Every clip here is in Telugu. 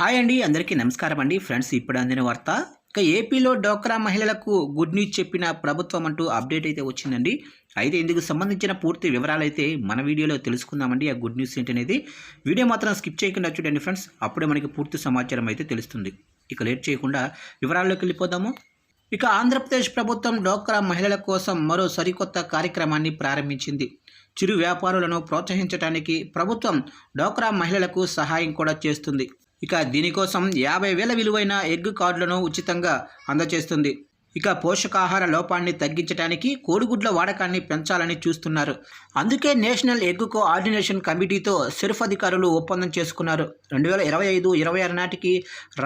హాయ్ అండి అందరికీ నమస్కారం అండి. ఫ్రెండ్స్ ఇప్పుడు అందిన వార్త ఇక ఏపీలో డోక్రా మహిళలకు గుడ్ న్యూస్ చెప్పిన ప్రభుత్వం అంటూ అప్డేట్ అయితే వచ్చిందండి. అయితే ఇందుకు సంబంధించిన పూర్తి వివరాలు అయితే మన వీడియోలో తెలుసుకుందామండి ఆ గుడ్ న్యూస్ ఏంటనేది. వీడియో మాత్రం స్కిప్ చేయకుండా చూడండి ఫ్రెండ్స్ అప్పుడే మనకి పూర్తి సమాచారం అయితే తెలుస్తుంది. ఇక లేట్ చేయకుండా వివరాల్లోకి వెళ్ళిపోదాము. ఇక ఆంధ్రప్రదేశ్ ప్రభుత్వం డోక్రా మహిళల కోసం మరో సరికొత్త కార్యక్రమాన్ని ప్రారంభించింది. చిరు వ్యాపారులను ప్రోత్సహించడానికి ప్రభుత్వం డోక్రా మహిళలకు సహాయం కూడా చేస్తుంది. ఇక దీనికోసం యాభై వేల విలువైన ఎగ్ కార్డులను ఉచితంగా అందజేస్తుంది ఇక పోషకాహార లోపాన్ని తగ్గించడానికి కోడిగుడ్ల వాడకాన్ని పెంచాలని చూస్తున్నారు. అందుకే నేషనల్ ఎగ్ కోఆర్డినేషన్ కమిటీతో సెర్ఫ్ అధికారులు ఒప్పందం చేసుకున్నారు. రెండు వేల ఇరవై ఐదు ఇరవై ఆరు నాటికి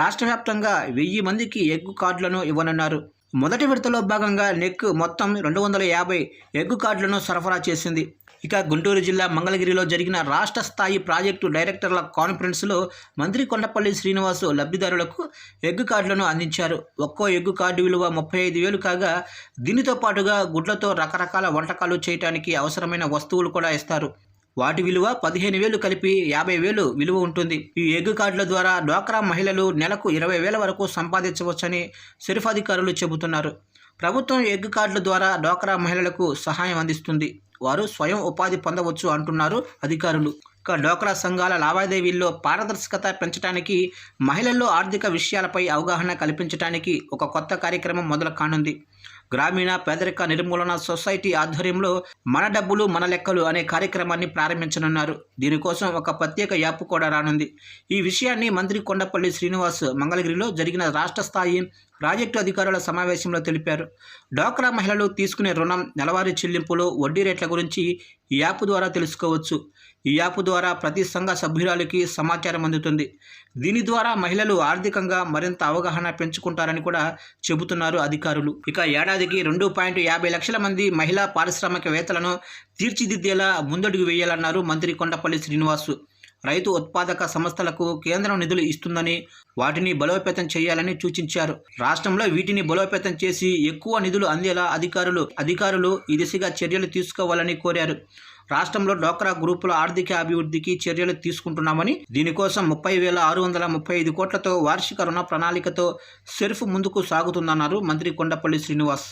రాష్ట్ర వ్యాప్తంగా వెయ్యి మందికి ఎగ్ కార్డులను ఇవ్వనున్నారు. మొదటి విడతలో భాగంగా నెక్ మొత్తం రెండు వందల యాభై ఎగ్ కార్డులను సరఫరా చేసింది. ఇక గుంటూరు జిల్లా మంగళగిరిలో జరిగిన రాష్ట్ర స్థాయి ప్రాజెక్టు డైరెక్టర్ల కాన్ఫరెన్స్లో మంత్రి కొండపల్లి శ్రీనివాసు లబ్ధిదారులకు ఎగ్గు కార్డులను అందించారు. ఒక్కో ఎగ్గు కార్డు విలువ ముప్పై ఐదు వేలు కాగా దీనితో పాటుగా గుడ్లతో రకరకాల వంటకాలు చేయడానికి అవసరమైన వస్తువులు కూడా ఇస్తారు. వాటి విలువ పదిహేను వేలు కలిపి యాభై వేలు విలువ ఉంటుంది. ఈ ఎగ్ కార్డుల ద్వారా డ్వాక్రా మహిళలు నెలకు ఇరవై వేల వరకు సంపాదించవచ్చని సెరిఫ్ అధికారులు చెబుతున్నారు. ప్రభుత్వం ఎగ్ కార్డుల ద్వారా డ్వాక్రా మహిళలకు సహాయం అందిస్తుంది. వారు స్వయం ఉపాధి పొందవచ్చు అంటున్నారు అధికారులు. ఇక డ్వాక్రా సంఘాల లావాదేవీల్లో పారదర్శకత పెంచడానికి మహిళల్లో ఆర్థిక విషయాలపై అవగాహన కల్పించడానికి ఒక కొత్త కార్యక్రమం మొదలు కానుంది గ్రామీణ పేదరిక నిర్మూలన సొసైటీ ఆధ్వర్యంలో మన డబ్బులు మన లెక్కలు అనే కార్యక్రమాన్ని ప్రారంభించనున్నారు. దీనికోసం ఒక ప్రత్యేక యాప్ కూడా రానుంది. ఈ విషయాన్ని మంత్రి కొండపల్లి శ్రీనివాస్ మంగళగిరిలో జరిగిన రాష్ట్ర స్థాయి ప్రాజెక్టు అధికారుల సమావేశంలో తెలిపారు. డ్వాక్రా మహిళలు తీసుకునే రుణం నెలవారీ చెల్లింపులు వడ్డీ రేట్ల గురించి ఈ యాప్ ద్వారా తెలుసుకోవచ్చు. ఈ యాప్ ద్వారా ప్రతి సంఘ సభ్యురాలకి సమాచారం అందుతుంది. దీని ద్వారా మహిళలు ఆర్థికంగా మరింత అవగాహన పెంచుకుంటారని కూడా చెబుతున్నారు అధికారులు. ఇక ఏడాదికి రెండు పాయింట్ యాభై లక్షల మంది మహిళా పారిశ్రామికవేత్తలను తీర్చిదిద్దేలా ముందడుగు వేయాలన్నారు మంత్రి కొండపల్లి శ్రీనివాసు. రైతు ఉత్పాదక సంస్థలకు కేంద్రం నిధులు ఇస్తుందని వాటిని బలోపేతం చేయాలని సూచించారు. రాష్ట్రంలో వీటిని బలోపేతం చేసి ఎక్కువ నిధులు అందేలా అధికారులు అధికారులు ఈ దిశగా చర్యలు తీసుకోవాలని కోరారు. రాష్ట్రంలో డోక్రా గ్రూపుల ఆర్థిక అభివృద్ధికి చర్యలు తీసుకుంటున్నామని దీనికోసం ముప్పై వేల ఆరు వందల ముప్పై ఐదు కోట్లతో వార్షిక రుణ ప్రణాళికతో సెర్ఫ్ ముందుకు సాగుతుందన్నారు మంత్రి కొండపల్లి శ్రీనివాస్.